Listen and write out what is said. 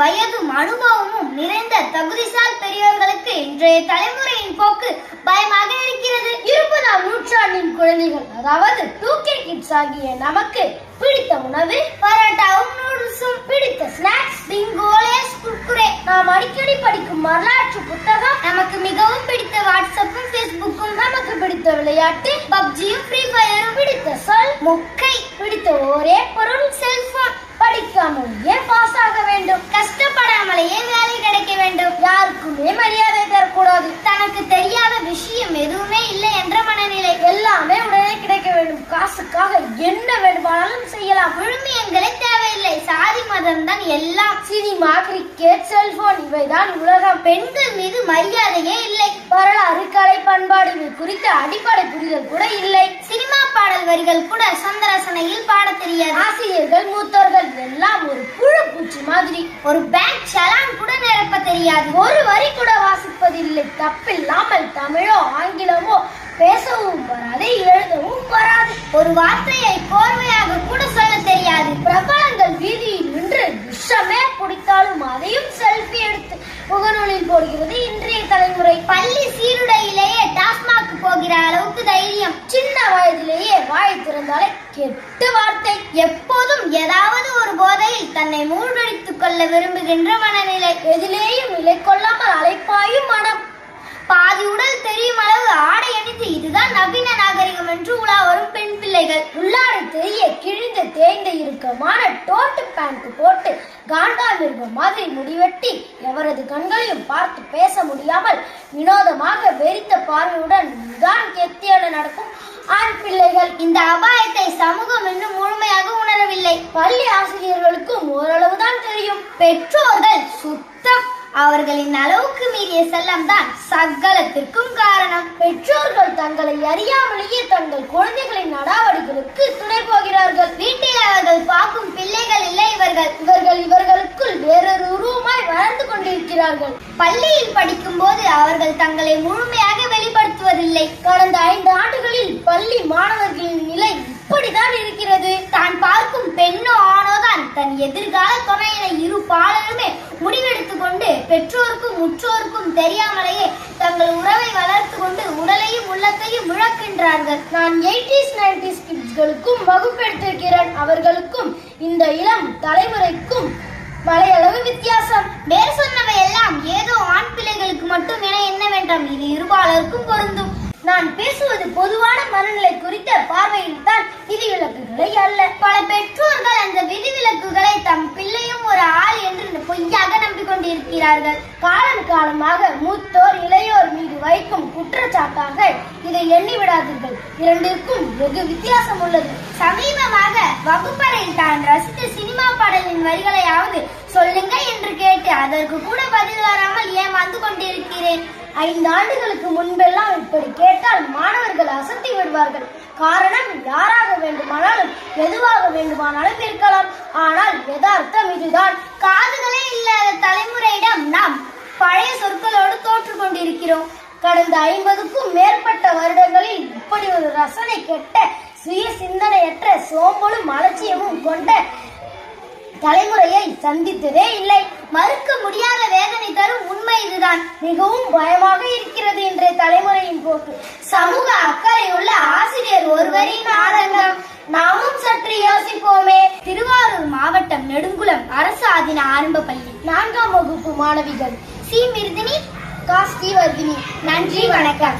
வயதும் அனுபவமும் நிறைந்த தகுதிசால் பெரியவர்களுக்கு இன்றைய தலைமுறையின் போக்கு பயமாக இருக்கிறது. இருபதாம் நூற்றாண்டின் குழந்தைகள் அதாவது டூ கே கிட்ஸ் ஆகிய நமக்கு பிடித்த உணவு பரோட்டாவும் நூடுல்ஸும் பிடித்த ஸ்நாக்ஸ் பிங்கோ குர்குரே. நாம் அடிக்கடி படிக்கும் வரலாற்று புத்தகம் நமக்கு மிகவும் பிடித்த வாட்ஸ்அப்பும் ஃபேஸ்புக்கும் நமக்கு பிடித்த விளையாட்டு பப்ஜியும் ஃப்ரீ ஃபயரும் பிடித்த சொல் மொக்கை பிடித்த ஒரே பொருள் செல்போன் படிக்காமலேயே பாஸ் ஆக வேண்டும். கஷ்டப்படாமலேயே வேலை கிடைக்க வேண்டும். யாருக்குமே மரியாதை தரக்கூடாது. தனக்கு தெரியாத விஷயம் எதுவுமே இல்லை என்ற மனநிலை. எல்லாமே உடனே கிடைக்க வேண்டும். காசுக்காக என்ன வேண்டுமானாலும் செய்யலாம். விழுமியங்களை இல்லை சாதி மதம் தான் எல்லாம் சினிமா கிரிக்கெட் செல்போன் இவைதான் உலகம். பெண்கள் மீது மரியாதையே இல்லை. வரலாறு கலை பண்பாடு இவை குறித்த அடிப்படை புரிதல் கூட இல்லை. சினிமா பாடல் வரிகள் கூட சந்தரசனையில் பாடத் தெரியாது. ஆசிரியர்கள் மூத்தோர்கள் எல்லாம் ஒரு புழு பூச்சி மாதிரி. ஒரு பேங்க் சலான் கூட நிரப்ப தெரியாது. ஒரு வரி கூட வாசிப்பதில்லை. தப்பில்லாமல் தமிழோ ஆங்கிலமோ பேசவும் வராது எழுதவும் வராது. ஒரு வார்த்தை சின்ன வயதிலேயே வாய் திறந்தாலே கெட்டு வார்த்தை. எப்போதும் ஏதாவது ஒரு போதையில் தன்னை மூழ்கடித்துக் கொள்ள விரும்புகின்ற மனநிலை எதிலேயும் நிலை கொள்ளாமல் அழைப்பாயும் மனம். பாதி உடல் தெரியும் அளவு ஆடை அணிந்து இதுதான் நவீன நாகரிகம் என்று உலா வரும் பெண் பிள்ளைகள். உள்ளாடை தெரிய கிழிந்த தேய்ந்த இறுக்கமான டோட்டு பேண்ட் போட்டு காண்டாமிருகம் மாதிரி முடிவெட்டி எவரது கண்களையும் பார்த்து பேச முடியாமல் வினோதமாக வெறித்த பார்வையுடன் தான் கெத்தியான நடக்கும் ஆண் பிள்ளைகள். இந்த அபாயத்தை சமூகம் இன்னும் முழுமையாக உணரவில்லை. பள்ளி ஆசிரியர்களுக்கும் ஓரளவுதான் தெரியும். பெற்றோர்கள் சுத்தம் அவர்களின் அளவுக்கு மீறிய செல்லம் தான் சகலத்திற்கும் காரணம். பெற்றோர்கள் தங்களை அறியாமலேயே தங்கள் குழந்தைகளின் நடவடிக்கைகளுக்கு துணை போகிறார்கள். கொண்டிருக்கிறார்கள். பள்ளியில் படிக்கும் போது அவர்கள் தங்களை முழுமையாக வெளிப்படுத்துவதில்லை. கடந்த ஐந்து ஆண்டுகளில் பள்ளி மாணவர்களின் நிலை இப்படிதான் இருக்கிறது. தான் பார்க்கும் பெண்ணோ ஆணோ தான் தன் எதிர்கால துணையினை இரு பாலருமே முடிவெடுத்துக் கொண்டு பெற்றோருக்கும் உற்றோருக்கும் தெரியாமலேயே தங்கள் உறவை வளர்த்து கொண்டு உடலையும் உள்ளத்தையும் முழக்கின்றார்கள் நான் எயிட்டிஸ் நைன்டிஸ் கிட்ஸ்களுக்கும் வகுப்பெடுத்திருக்கிறேன். அவர்களுக்கும் இந்த இளம் தலைமுறைக்கும் மலையளவு வித்தியாசம். வேறு சொன்னவை எல்லாம் ஏதோ ஆண் பிள்ளைகளுக்கு மட்டும் என என்ன வேண்டாம்? இது இருபாலருக்கும் பொருந்தும். நான் பேசுவது பொதுவான மனநிலை குறித்த பார்வையில் தான் விதிவிலக்குகளை அல்ல. பல பெற்றோர்கள் அந்த விதிவிலக்குகளை தம் பிள்ளையும் ஒரு ஆள் என்று பொய்யாக நம்பிக்கொண்டிருக்கிறார்கள். காலம் காலமாக மூத்தோர் இளையோர் மீது வைக்கும் குற்றச்சாட்டாக இதை எண்ணி விடாதீர்கள் இரண்டிற்கும் வெகு வித்தியாசம் உள்ளது. சமீபமாக வகுப்பறையில் தான் ரசித்த சினிமா பாடலின் வரிகளையாவது சொல்லுங்க என்று கேட்டு அதற்கு கூட பதில் வராமல் ஏமாந்து கொண்டிருக்கிறேன்? ஐந்து ஆண்டுகளுக்கு முன்பெல்லாம் இப்படி கேட்டால் மாணவர்கள் அசத்தி விடுவார்கள். காரணம் யாராக வேண்டுமானாலும் எதுவாக வேண்டுமானாலும் இருக்கலாம். ஆனால் யதார்த்தம் இதுதான். காதுகளே இல்லாத தலைமுறையிடம் நாம் பழைய சொற்களோடு தோற்று கொண்டிருக்கிறோம். கடந்த ஐம்பதுக்கும் மேற்பட்ட வருடங்களில் இப்படி ஒரு ரசனை கெட்ட சுய சிந்தனையற்ற சோம்பலும் அலட்சியமும் கொண்ட தலைமுறையை சந்தித்ததே இல்லை. மறுக்க முடியாத வேதனை தரும் உண்மை இதுதான். மிகவும் பயமாக இருக்கிறது இன்றைய தலைமுறையின் போக்கு. சமூக அக்கறை உள்ள ஆசிரியர் ஒருவரின் ஆதங்கம். நாமும் சற்று யோசிப்போமே. திருவாரூர் மாவட்டம் நெடுங்குளம் அரசு ஆதின ஆரம்ப பள்ளி. நான்காம் வகுப்பு மாணவிகள். சி. மிருதினி காஸ்தி வர்தினி நன்றி வணக்கம்.